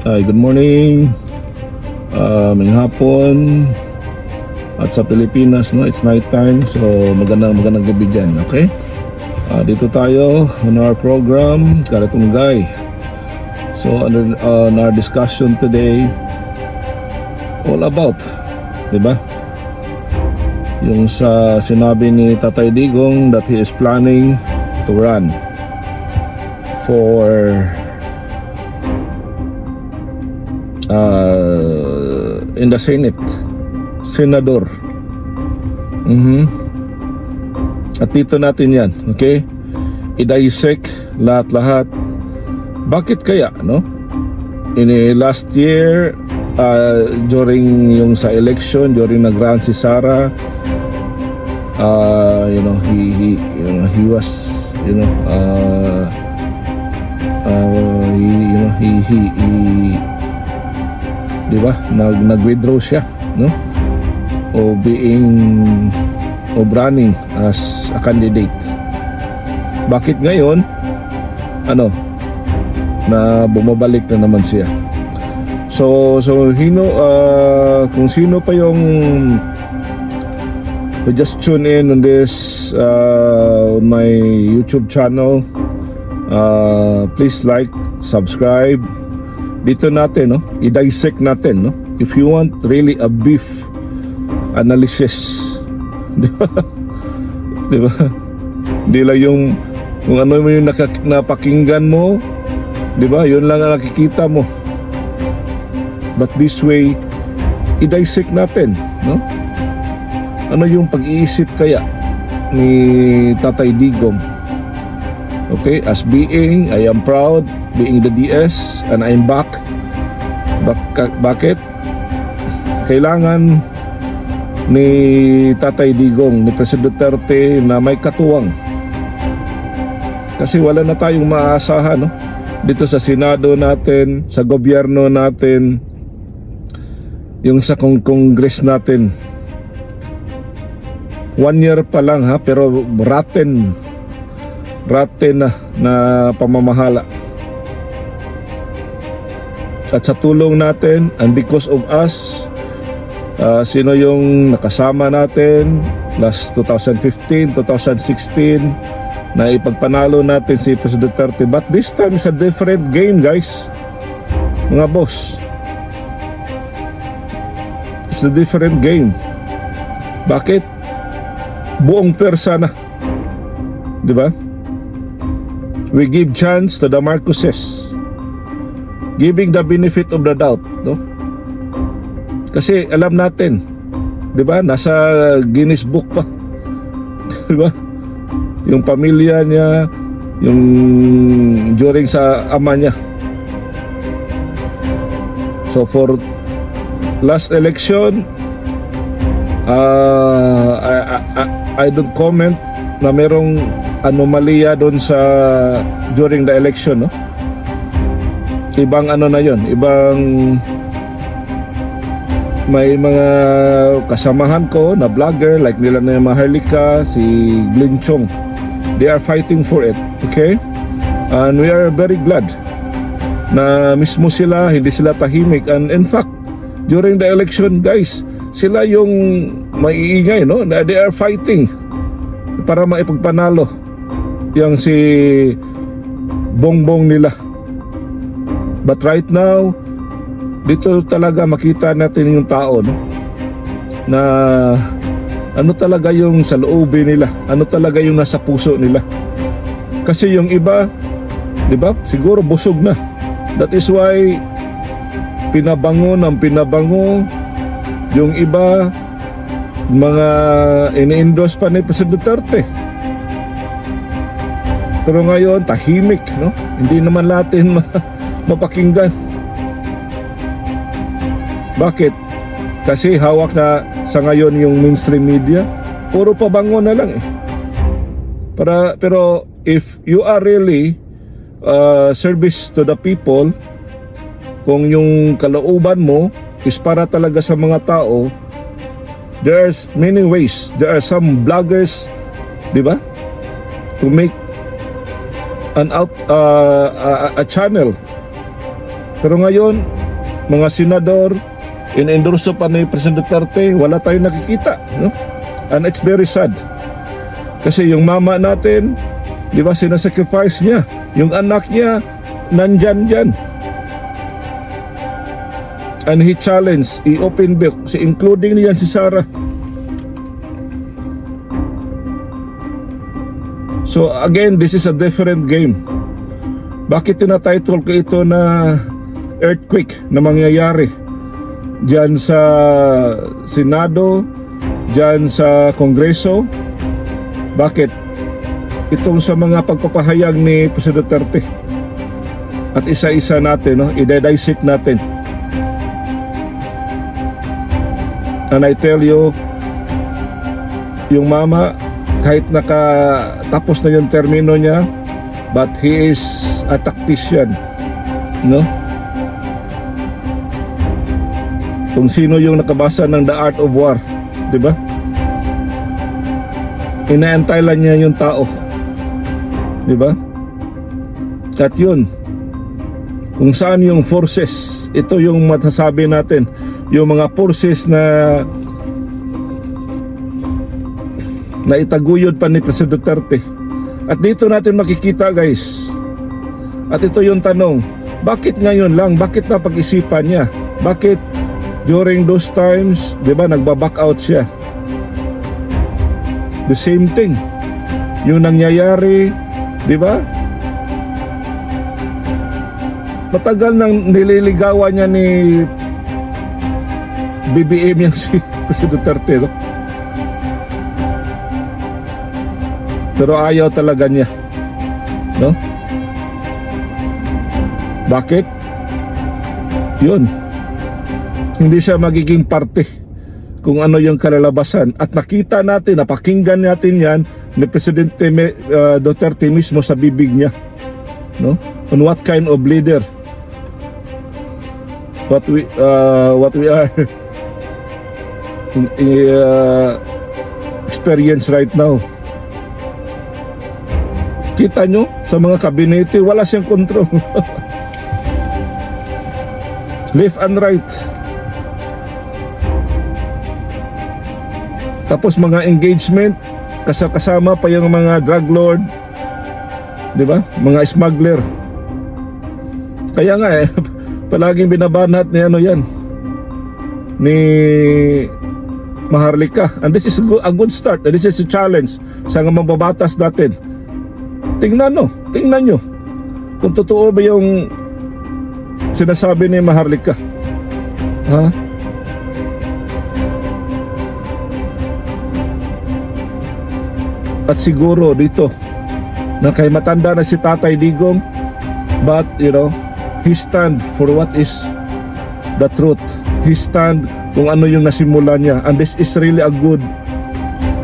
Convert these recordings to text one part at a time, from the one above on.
Hi, good morning. Uh, may hapon. At sa Pilipinas, no, it's night time. So, magandang magandang gabi dyan, okay? Uh, dito tayo on our program, Karatunggay. So, under, uh, on our discussion today, all about, di ba? Yung sa sinabi ni Tatay Digong that he is planning to run for uh, in the Senate senador. Mhm at dito natin yan okay? I-dissect lahat-lahat. Bakit kaya no? In eh, last year uh, during yung sa election during nag-run si Sara uh, you know he, he you know he was you know uh, uh, he, you know he he, he di ba? Nag nag-withdraw siya no? O being o running as a candidate. Bakit ngayon ano na bumabalik na naman siya? So so hino uh, kung sino pa yung who just tune in on this uh, my YouTube channel. Uh, please like subscribe dito natin no? I-dissect natin no? If you want really a beef analysis. Di ba? Di ba? Di lang yung kung ano mo yung naka, napakinggan mo di ba? Yun lang ang nakikita mo. But this way i-dissect natin no? Ano yung pag-iisip kaya ni Tatay Digong? Okay as being I am proud being the DS and I'm back. Bak- bakit? Kailangan ni Tatay Digong ni President Duterte na may katuwang. Kasi wala na tayong maaasahan no? dito sa Senado natin sa gobyerno natin yung sa kong Congress natin. One year pa lang ha? Pero rotten rotten na na pamamahala at sa tulong natin and because of us uh, sino yung nakasama natin? Last 2015 2016 na ipagpanalo natin si President Duterte. But this time is a different game guys. Mga boss it's a different game. Bakit? Buong persa na. Di ba? We give chance to the Marcoses giving the benefit of the doubt no? Kasi alam natin 'di ba? Nasa Guinness Book pa. 'di ba? Yung pamilya niya yung during sa ama niya. So for last election uh, I, I, I- don't comment na merong anomalya doon sa during the election no ibang ano na yon ibang may mga kasamahan ko na vlogger like nila na Maharlika, si Glenn Chong. They are fighting for it, okay? And we are very glad na mismo sila, hindi sila tahimik. And in fact, during the election, guys, sila yung maiingay, no? Na they are fighting para maipagpanalo yung si bongbong nila. But right now, dito talaga makita natin yung tao no? na ano talaga yung sa loobin nila? Ano talaga yung nasa puso nila? Kasi yung iba di ba? Siguro busog na. That is why pinabango ng pinabango yung iba mga ini-endorse pa ni President Duterte. Pero ngayon tahimik no? Hindi naman natin ma- mapakinggan bakit? Kasi hawak na sa ngayon yung mainstream media, puro pabango na lang eh. Para, pero if you are really uh, service to the people, kung yung kalooban mo is para talaga sa mga tao, there's many ways. There are some bloggers, di ba? To make an out uh, a, a channel Pero ngayon, mga senador, in-endorso pa ni President Duterte, wala tayong nakikita. No? And it's very sad. Kasi yung mama natin, di ba, sinasacrifice niya. Yung anak niya, nandyan dyan. And he challenged, i-open book, si including niyan si Sarah. So again, this is a different game. Bakit tinatitle ko ito na earthquake na mangyayari diyan sa Senado, diyan sa Kongreso? Bakit? Itong sa mga pagpapahayag ni President Duterte. At isa-isa natin, no, i-dissect natin. And I tell you, yung mama, kahit nakatapos na yung termino niya, but he is a tactician. No? Kung sino yung nakabasa ng The Art of War, di ba? Inaantay lang niya yung tao. Di ba? At yun, kung saan yung forces, ito yung matasabi natin, yung mga forces na na itaguyod pa ni President Duterte. At dito natin makikita guys. At ito yung tanong, bakit ngayon lang? Bakit napag-isipan niya? Bakit during those times, 'di ba, nagba-back out siya? The same thing. Yung nangyayari, 'di ba? Matagal nang nililigawan niya ni BBM yung si President Duterte, no? Pero ayaw talaga niya. No? Bakit? Yun. Hindi siya magiging parte kung ano yung kalalabasan. At nakita natin, napakinggan natin yan ni Presidente uh, Duterte mismo sa bibig niya. No? On what kind of leader? What we uh, what we are in, uh, experience right now. Kita nyo, sa mga kabinete, wala siyang control. Left and right. Tapos mga engagement, kasama pa yung mga drug lord, di ba? Mga smuggler. Kaya nga eh, palaging binabanat ni ano yan, ni Maharlika. And this is a good, start. This is a challenge sa mga mababatas natin. Tingnan no, tingnan nyo. Kung totoo ba yung sinasabi ni Maharlika. Ha? At siguro dito na kay matanda na si Tatay Digong but you know he stand for what is the truth. He stand kung ano yung nasimula niya. And this is really a good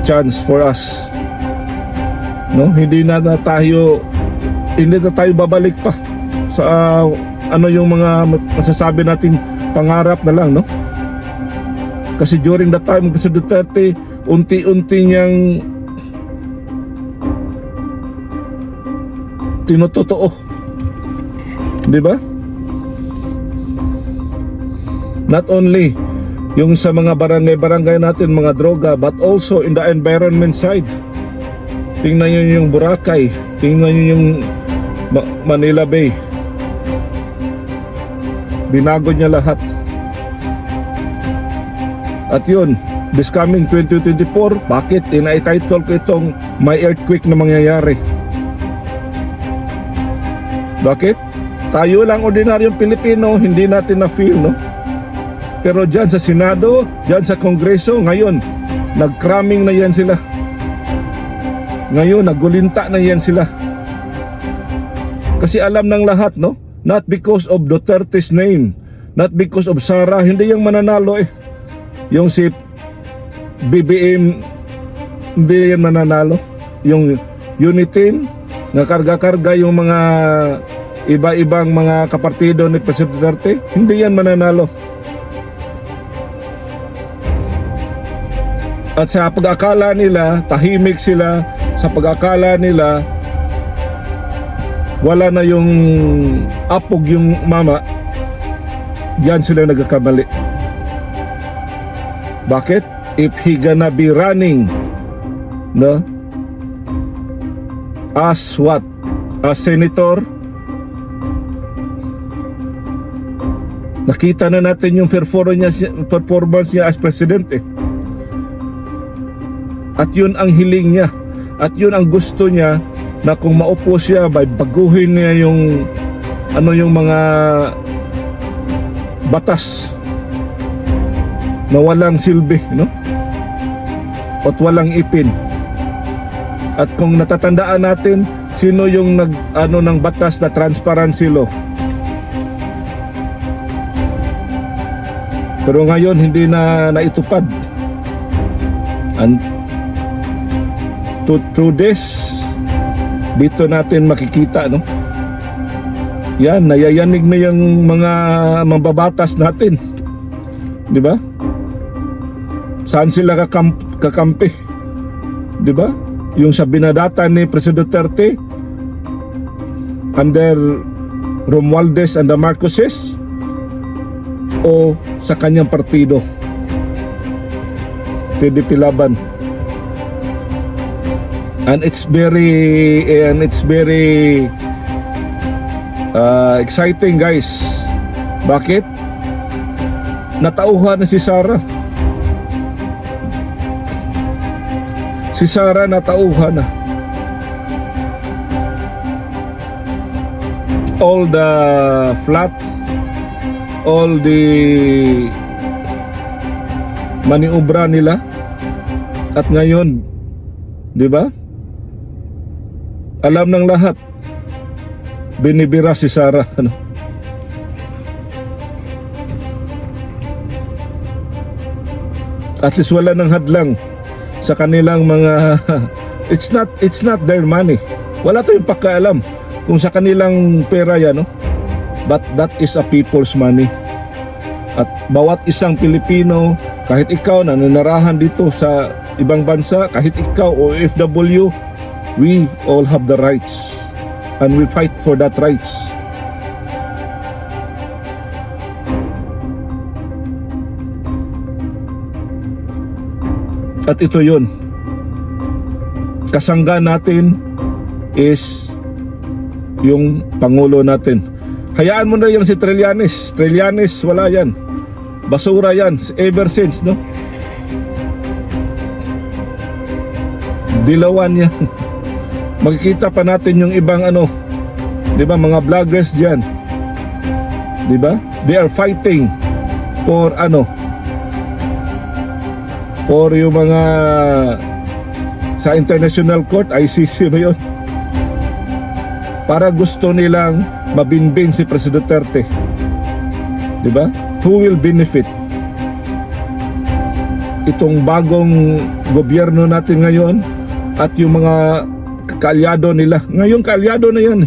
chance for us. No? Hindi na, na tayo hindi na tayo babalik pa sa uh, ano yung mga masasabi nating pangarap na lang no? Kasi during the time kasi Duterte unti-unti niyang tinutotoo di ba not only yung sa mga barangay-barangay natin mga droga but also in the environment side Tingnan nyo yung Boracay. Tingnan nyo yung Ma- Manila Bay. Binago niya lahat. At yun, this coming 2024, bakit ina-title ko itong may earthquake na mangyayari? Bakit? Tayo lang ordinaryong Pilipino, hindi natin na-feel, no? Pero dyan sa Senado, dyan sa Kongreso, ngayon, nag-cramming na yan sila. Ngayon, nagulinta na yan sila. Kasi alam ng lahat, no? Not because of Duterte's name. Not because of Sara. Hindi yung mananalo eh. Yung si BBM, hindi yan mananalo. Yung Unitin, na karga-karga yung mga iba-ibang mga kapartido ni President Duterte, hindi yan mananalo. At sa pag-akala nila, tahimik sila, sa pag-akala nila, wala na yung apog yung mama, Diyan sila nagkakamali. Bakit? If he gonna be running, no? As what? As senator, nakita na natin yung performance niya, performance niya as presidente. At yun ang hiling niya. At yun ang gusto niya na kung maupo siya, by baguhin niya yung ano yung mga batas na walang silbi, no? At walang ipin. At kung natatandaan natin, sino yung nag ano ng batas na transparency law? Pero ngayon hindi na naitupad. And to, through this, dito natin makikita, no? Yan, nayayanig na yung mga mambabatas natin. Di ba? Saan sila kakamp kakampi? Di ba? Yung sa binadata ni President Duterte under Romualdez and the Marcoses o sa kanyang partido. PDP Laban. And it's very and it's very uh, exciting guys. Bakit? Natauhan na si Sarah. Si Sarah natauhan na. All the flat all the maniobra nila. At ngayon di ba? Alam ng lahat binibira si Sarah ano? At least wala ng hadlang sa kanilang mga it's not it's not their money. Wala tayong pakialam kung sa kanilang pera yan no but that is a people's money. At bawat isang Pilipino kahit ikaw na nanarahan dito sa ibang bansa kahit ikaw OFW we all have the rights. And we fight for that rights. At ito yun. Kasangga natin is yung pangulo natin hayaan mo na yan si Trillanes. Trillanes wala yan. Basura yan ever since no? Dilawan yan makikita pa natin yung ibang ano di ba mga vloggers diyan di ba? They are fighting for ano for yung mga sa international court ICC ba yun? Para gusto nilang mabinbin si President Duterte. Di ba who will benefit? Itong bagong gobyerno natin ngayon at yung mga kaalyado nila. Ngayon kaalyado na yan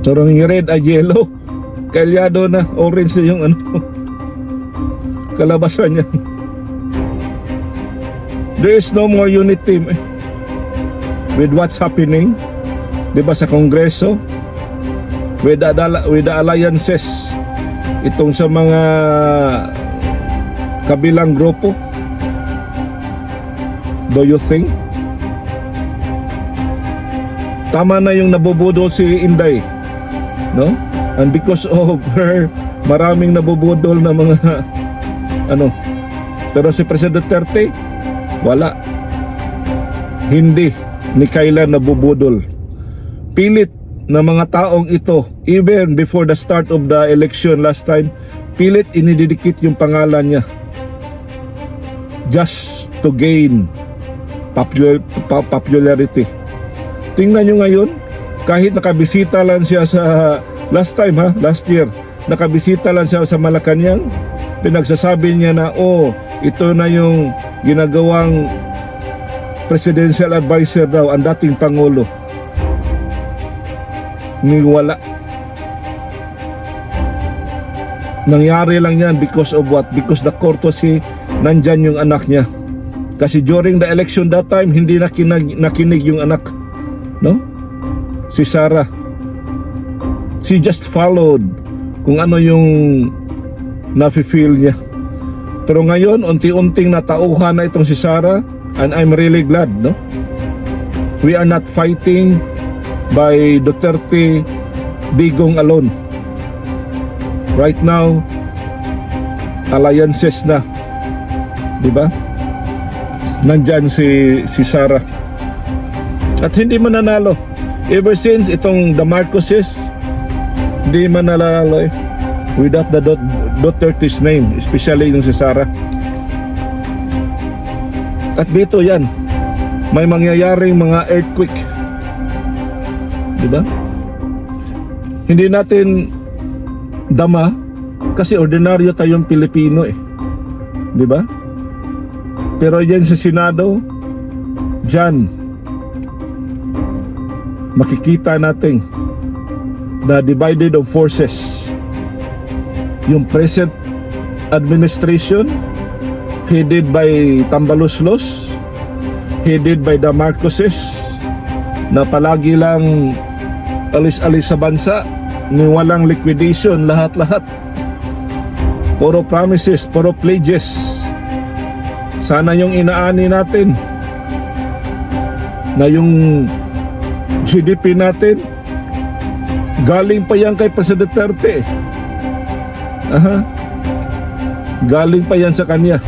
Sarang yung red ay yellow. Kaalyado na. Orange yung ano. Kalabasan niya There is no more unity eh, With what's happening Di ba sa kongreso With the, with the alliances Itong sa mga Kabilang grupo Do you think Tama na yung nabubudol si Inday no? And because of her, maraming nabubudol na mga ano. Pero si President Duterte, wala. Hindi ni kailan nabubudol. Pilit na mga taong ito, even before the start of the election last time, pilit inididikit yung pangalan niya. Just to gain popular, popularity. Tingnan nyo ngayon, kahit nakabisita lang siya sa last time ha, last year, nakabisita lang siya sa Malacanang, pinagsasabi niya na oh, ito na yung ginagawang presidential advisor daw ang dating pangulo. Ni wala. Nangyari lang yan because of what? Because the courtesy nandyan yung anak niya. Kasi during the election that time, hindi nakinig, nakinig yung anak no? Si Sarah. She just followed kung ano yung nafe-feel niya. Pero ngayon, unti-unting natauhan na itong si Sarah and I'm really glad, no? We are not fighting by Duterte Digong alone. Right now, alliances na. 'Di ba? Nandyan si si Sarah. At hindi mananalo. Ever since itong the Marcoses, hindi mananalo eh. Without the Duterte's name, especially yung si Sarah. At dito yan, may mangyayaring mga earthquake. Di ba? Hindi natin dama kasi ordinaryo tayong Pilipino eh. Di ba? Pero yan sa Senado, dyan, makikita natin the divided of forces. Yung present administration, headed by Tambaluslos, headed by the Marcoses, na palagi lang alis-alis sa bansa, ni walang liquidation, lahat-lahat. Puro promises, puro pledges. Sana yung inaani natin na yung GDP natin galing pa yan kay President Duterte. Aha. Galing pa yan sa kanya.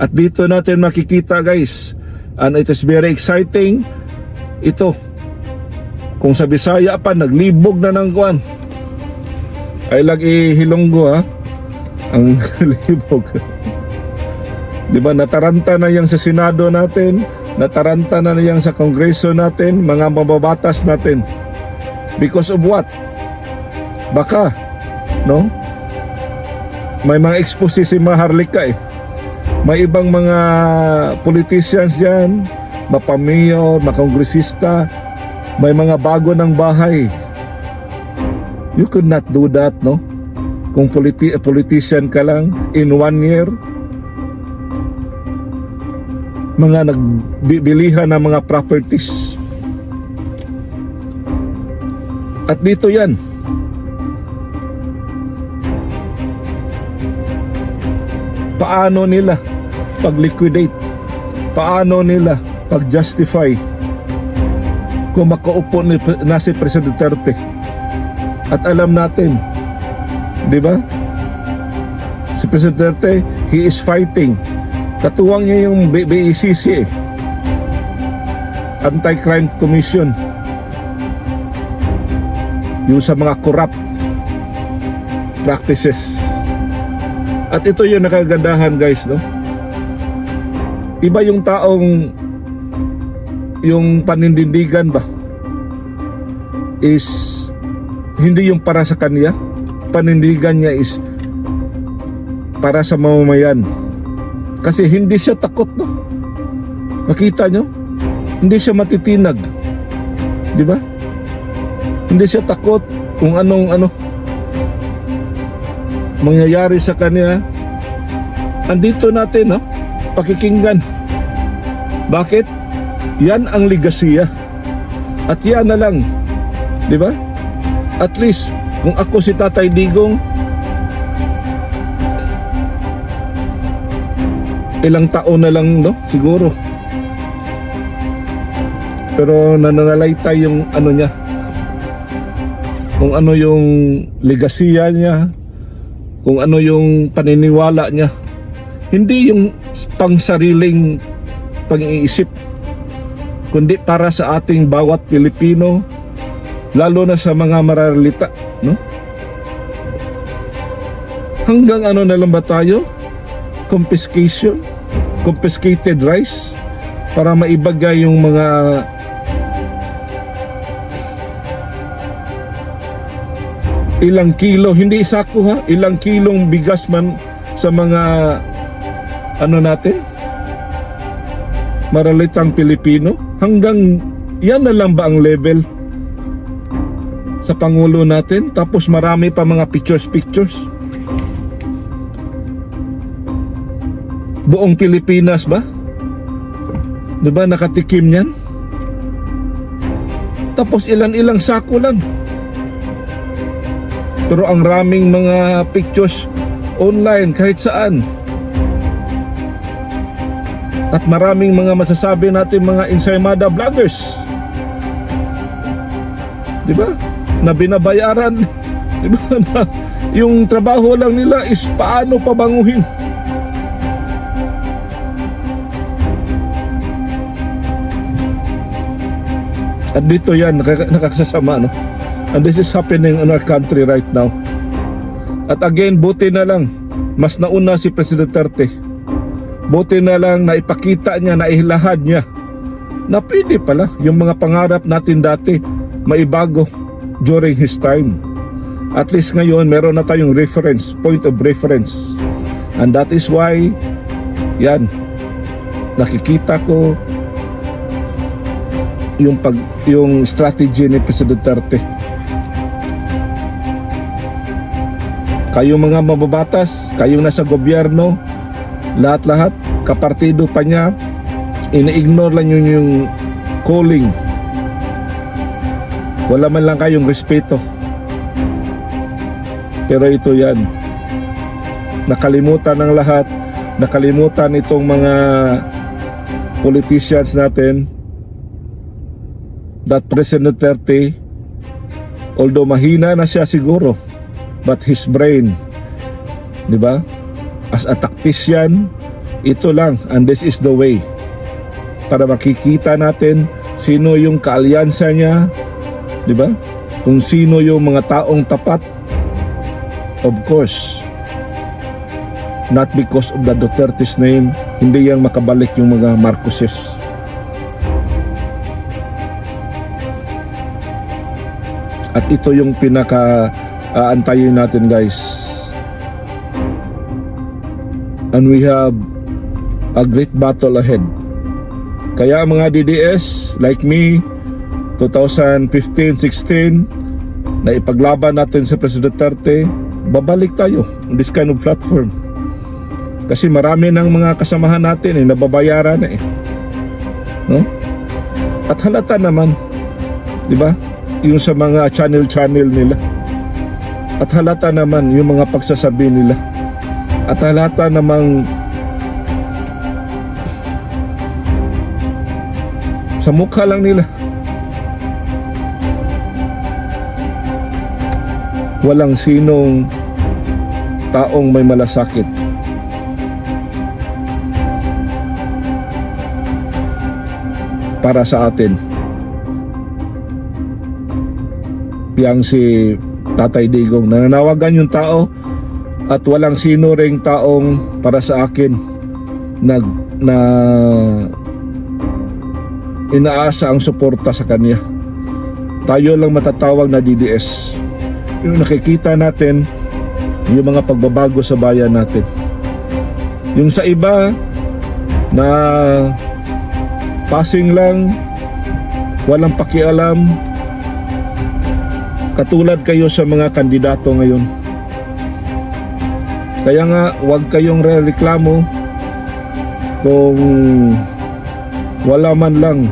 At dito natin makikita guys, and it is very exciting ito. Kung sa Bisaya pa naglibog na ng kuan. Ay lag ihilonggo ha. Ang libog. 'Di ba nataranta na yang sa Senado natin, nataranta na yang sa Kongreso natin, mga mababatas natin. Because of what? Baka, no? May mga expose si Maharlika eh. May ibang mga politicians diyan, mapamayor, makongresista, may mga bago ng bahay. You could not do that, no? Kung politi- politician ka lang in one year, mga nagbilihan ng mga properties. At dito yan. Paano nila pag-liquidate? Paano nila pag-justify kung makaupo ni, na si President Duterte? At alam natin, di ba? Si President Duterte, he is fighting Katuwang niya yung B- BECC eh. Anti-Crime Commission. Yung sa mga corrupt practices. At ito yung nakagandahan guys, no? Iba yung taong yung panindigan ba is hindi yung para sa kanya. Panindigan niya is para sa mamamayan. Kasi hindi siya takot, no? Nakita nyo? Hindi siya matitinag. Di ba? Hindi siya takot kung anong ano mangyayari sa kanya. Andito natin, no? Pakikinggan. Bakit? Yan ang ligasiya. At yan na lang. Di ba? At least, kung ako si Tatay Digong, ilang taon na lang no siguro pero nananalaytay yung ano niya kung ano yung legasiya niya kung ano yung paniniwala niya. Hindi yung pang sariling pang-iisip kundi para sa ating bawat Pilipino lalo na sa mga mararalita no? Hanggang ano na lang ba tayo? Confiscation? Confiscated rice? Para maibagay yung mga ilang kilo hindi sako ha ilang kilong bigas man sa mga ano natin maralitang Pilipino hanggang yan na lang ba ang level sa Pangulo natin tapos marami pa mga pictures pictures buong Pilipinas ba? 'Di ba nakatikim niyan? Tapos ilan-ilang sako lang. Pero ang raming mga pictures online kahit saan. At maraming mga masasabi natin mga Ensaymada vloggers. Di ba? Na binabayaran. Di ba? Yung trabaho lang nila is paano pabanguhin. At dito yan, nakaka- nakakasama, no? And this is happening in our country right now. At again, buti na lang, mas nauna si President Duterte. Buti na lang na ipakita niya, na ihilahad niya na pwede pala yung mga pangarap natin dati maibago during his time. At least ngayon, meron na tayong reference, point of reference. And that is why, yan, nakikita ko yung pag yung strategy ni President Duterte. Kayo mga mababatas, kayong nasa gobyerno, lahat-lahat, kapartido pa niya, ini-ignore lang yun yung calling. Wala man lang kayong respeto. Pero ito yan. Nakalimutan ng lahat, nakalimutan itong mga politicians natin that President Duterte although mahina na siya siguro but his brain di ba? As a tactician ito lang and this is the way. Para makikita natin sino yung kaalyansa niya di ba? Kung sino yung mga taong tapat of course not because of the Duterte's name hindi yan makabalik yung mga Marcoses. At ito yung pinaka aantayin natin guys. And we have a great battle ahead. Kaya mga DDS like me 2015-16 na ipaglaban natin sa President Duterte, babalik tayo on this kind of platform. Kasi marami ng mga kasamahan natin eh nababayaran na eh. No? At halata naman, 'di ba? yung sa mga channel-channel nila. At halata naman yung mga pagsasabi nila. At halata namang sa mukha lang nila. Walang sinong taong may malasakit. Para sa atin. yang si Tatay Digong nananawagan yung tao at walang sino ring taong para sa akin nag na inaasa ang suporta sa kanya. Tayo lang matatawag na DDS yung nakikita natin yung mga pagbabago sa bayan natin. Yung sa iba na passing lang walang pakialam katulad kayo sa mga kandidato ngayon. Kaya nga, huwag kayong reklamo kung wala man lang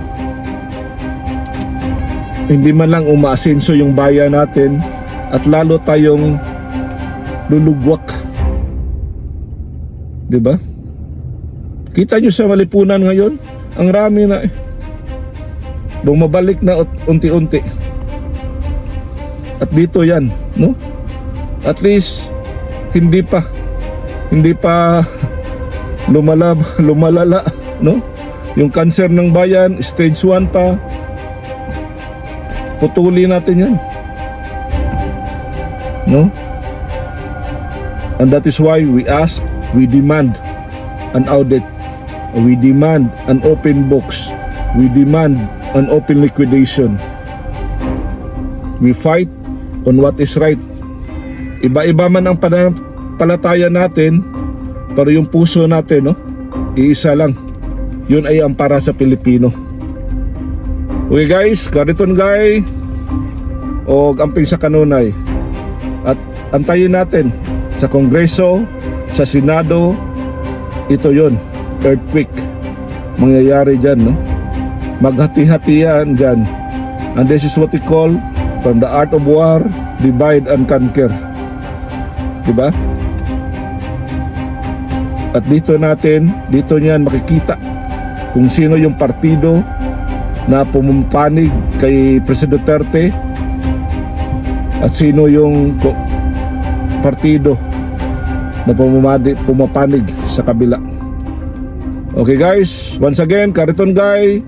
hindi man lang umaasenso yung bayan natin at lalo tayong lulugwak. 'Di ba? Kita nyo sa malipunan ngayon, ang rami na. Bumabalik na unti-unti. At dito yan, no? At least hindi pa hindi pa lumalab, lumalala, no? Yung cancer ng bayan, stage 1 pa. Putuli natin yan. No? And that is why we ask, we demand an audit. We demand an open books. We demand an open liquidation. We fight on what is right. Iba-iba man ang pananampalataya natin, pero yung puso natin, no, iisa lang. Yun ay ang para sa Pilipino. Okay guys, kariton guy o amping sa kanunay. At antayin natin sa Kongreso, sa Senado, ito yon earthquake mangyayari dyan, no? Maghati-hati yan dyan And this is what we call from the art of war, divide and conquer. Diba? At dito natin, dito niyan makikita kung sino yung partido na pumupanig kay President Duterte at sino yung partido na pumamadi, pumapanig sa kabila. Okay guys, once again, Kariton Guy,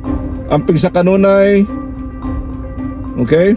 Amping sa Kanunay. Okay?